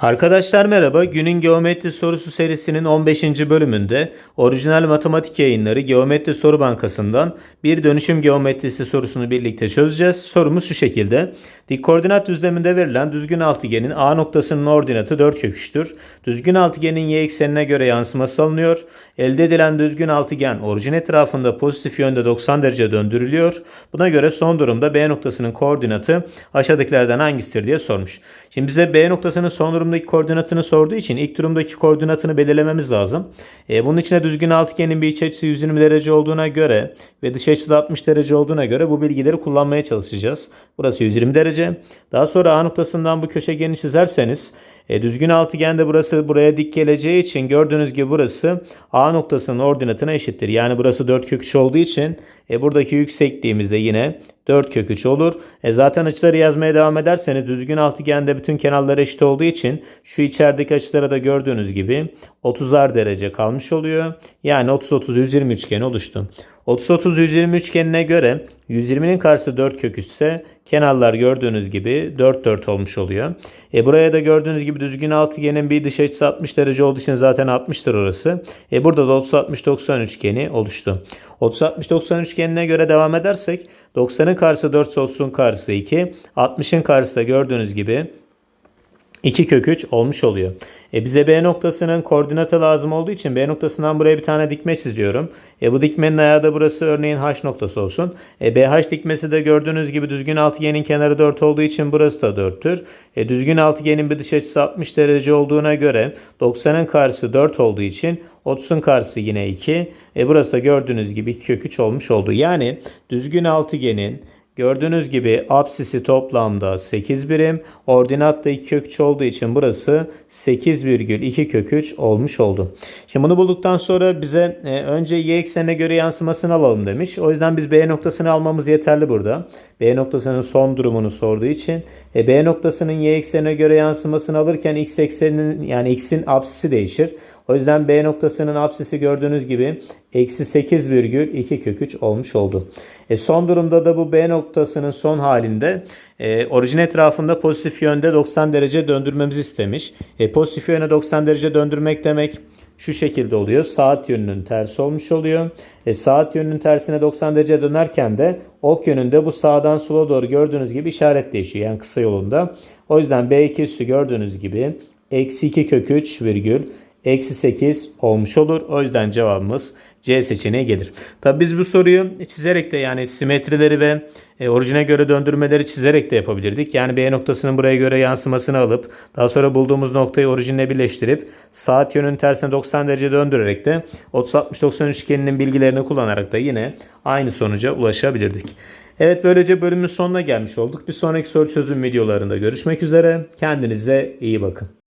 Arkadaşlar merhaba. Günün geometri sorusu serisinin 15. bölümünde orijinal matematik yayınları Geometri Soru Bankası'ndan bir dönüşüm geometrisi sorusunu birlikte çözeceğiz. Sorumuz şu şekilde. Dik koordinat düzleminde verilen düzgün altıgenin A noktasının ordinatı 4 kök 3'tür. Düzgün altıgenin y eksenine göre yansıması alınıyor. Elde edilen düzgün altıgen orijin etrafında pozitif yönde 90 derece döndürülüyor. Buna göre son durumda B noktasının koordinatı aşağıdakilerden hangisidir diye sormuş. Şimdi bize B noktasının son durumdaki koordinatını sorduğu için ilk durumdaki koordinatını belirlememiz lazım. E, bunun için de düzgün altıgenin bir iç açısı 120 derece olduğuna göre ve dış açısı da 60 derece olduğuna göre bu bilgileri kullanmaya çalışacağız. Burası 120 derece. Daha sonra A noktasından bu köşegeni çizerseniz e, düzgün altıgen de burası buraya dik geleceği için gördüğünüz gibi burası A noktasının ordinatına eşittir. Yani burası 4 kök 3 olduğu için e, buradaki yüksekliğimiz de yine 4 kök 3 olur. E, zaten açıları yazmaya devam ederseniz düzgün altıgende bütün kenarlar eşit olduğu için şu içerideki açılara da gördüğünüz gibi 30'ar derece kalmış oluyor. Yani 30-30-120 üçgeni oluştu. 30-30-120 üçgenine göre 120'nin karşısı 4 kök 3 ise kenarlar gördüğünüz gibi 4 4 olmuş oluyor. E buraya da gördüğünüz gibi düzgün altıgenin bir dış açısı 60 derece olduğu için zaten 60'tır orası. E burada da 30-60-90 üçgeni oluştu. 30-60-90 üçgenine göre devam edersek 90'ın karşısı 4 30'un karşısı 2. 60'ın karşısı da gördüğünüz gibi 2 kök 3 olmuş oluyor. E bize B noktasının koordinatı lazım olduğu için B noktasından buraya bir tane dikme çiziyorum. E bu dikmenin ayağı da burası örneğin H noktası olsun. E BH dikmesi de gördüğünüz gibi düzgün altıgenin kenarı 4 olduğu için burası da 4'tür. E düzgün altıgenin bir dış açısı 60 derece olduğuna göre 90'ın karşısı 4 olduğu için 30'un karşısı yine 2. E burası da gördüğünüz gibi 2 kök 3 olmuş oldu. Yani düzgün altıgenin Gördüğünüz gibi apsisi toplamda 8 birim. Ordinat da 2 kök 3 olduğu için burası 8,2 kök 3 olmuş oldu. Şimdi bunu bulduktan sonra bize e, önce y eksenine göre yansımasını alalım demiş. O yüzden biz B noktasını almamız yeterli burada. B noktasının son durumunu sorduğu için e, B noktasının y eksenine göre yansımasını alırken x ekseninin yani x'in apsisi değişir. O yüzden B noktasının apsisi gördüğünüz gibi eksi 8,2 kök 3 olmuş oldu. E son durumda da bu B noktasının son halinde e, orijin etrafında pozitif yönde 90 derece döndürmemizi istemiş. E, pozitif yöne 90 derece döndürmek demek şu şekilde oluyor. Saat yönünün tersi olmuş oluyor. E, saat yönünün tersine 90 derece dönerken de ok yönünde bu sağdan sola doğru gördüğünüz gibi işaret değişiyor. Yani kısa yolunda. O yüzden B2 üssü gördüğünüz gibi eksi 2 kök 3 virgül eksi 8 olmuş olur. O yüzden cevabımız C seçeneği gelir. Tabi biz bu soruyu çizerek de yani simetrileri ve e, orijine göre döndürmeleri çizerek de yapabilirdik. Yani B noktasının buraya göre yansımasını alıp daha sonra bulduğumuz noktayı orijinle birleştirip saat yönünün tersine 90 derece döndürerek de 30-60-90 üçgeninin bilgilerini kullanarak da yine aynı sonuca ulaşabilirdik. Evet böylece bölümün sonuna gelmiş olduk. Bir sonraki soru çözüm videolarında görüşmek üzere. Kendinize iyi bakın.